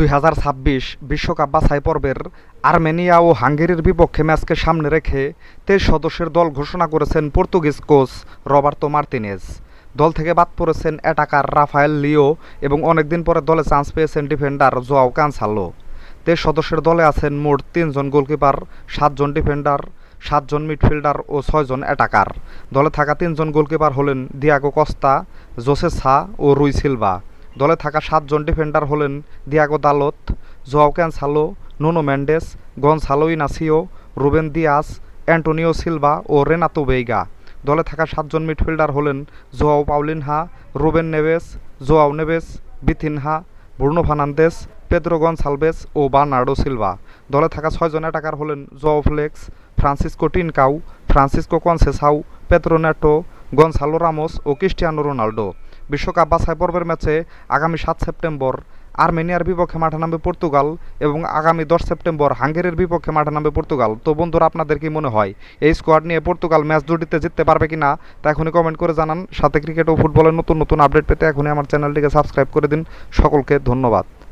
দুই হাজার ছাব্বিশ বিশ্বকাপ বাছাই পর্বের আর্মেনিয়া ও হাঙ্গেরির বিপক্ষে ম্যাচকে সামনে রেখে তেইশ সদস্যের দল ঘোষণা করেছেন পর্তুগিজ কোচ রবার্তো মার্তিনেজ। দল থেকে বাদ পড়েছেন অ্যাটাকার রাফায়েল লিও এবং অনেকদিন পরে দলে চান্স পেয়েছেন ডিফেন্ডার জোয়াও কানসালো তেইশ সদস্যের দলে আছেন মোট তিনজন গোলকিপার, সাতজন ডিফেন্ডার, সাতজন মিডফিল্ডার ও ছয়জন অ্যাটাকার। দলে থাকা তিনজন গোলকিপার হলেন দিয়াগো কস্তা, জোসেসা ও রুই সিলভা। দলে থাকা সাতজন ডিফেন্ডার হলেন Diogo Dalot Joao Cancelo Nuno Mendes Goncalo Inacio, Ruben Dias, Antonio Silva ও রেনাতো বেইগা দলে থাকা সাতজন মিডফিল্ডার হলেন Joao Palhinha Ruben Neves, Joao Neves, Vitinha, Bruno Fernandes, Pedro Goncalves ও বার্নার্ডো সিলভা। দলে থাকা ছয়জন অ্যাটাকার হলেন Joao Felix, Francisco Trincao, Francisco Conceicao, Pedro Neto, Goncalo Ramos ও Cristiano Ronaldo. বিশ্বকাপ বাছাই পর্বের ম্যাচে আগামী সাত সেপ্টেম্বর আর্মেনিয়ার বিপক্ষে মাঠে নামবে পর্তুগাল এবং আগামী দশ সেপ্টেম্বর হাঙ্গেরির বিপক্ষে মাঠে নামবে পর্তুগাল। তো বন্ধুরা, আপনাদের কি মনে হয়? এই স্কোয়াড নিয়ে পর্তুগাল ম্যাচ দুটিতে জিততে পারবে কি না তা এখনই কমেন্ট করে জানান। সাথে ক্রিকেট ও ফুটবলের নতুন নতুন আপডেট পেতে এখনই আমার চ্যানেলটিকে সাবস্ক্রাইব করে দিন। সকলকে ধন্যবাদ।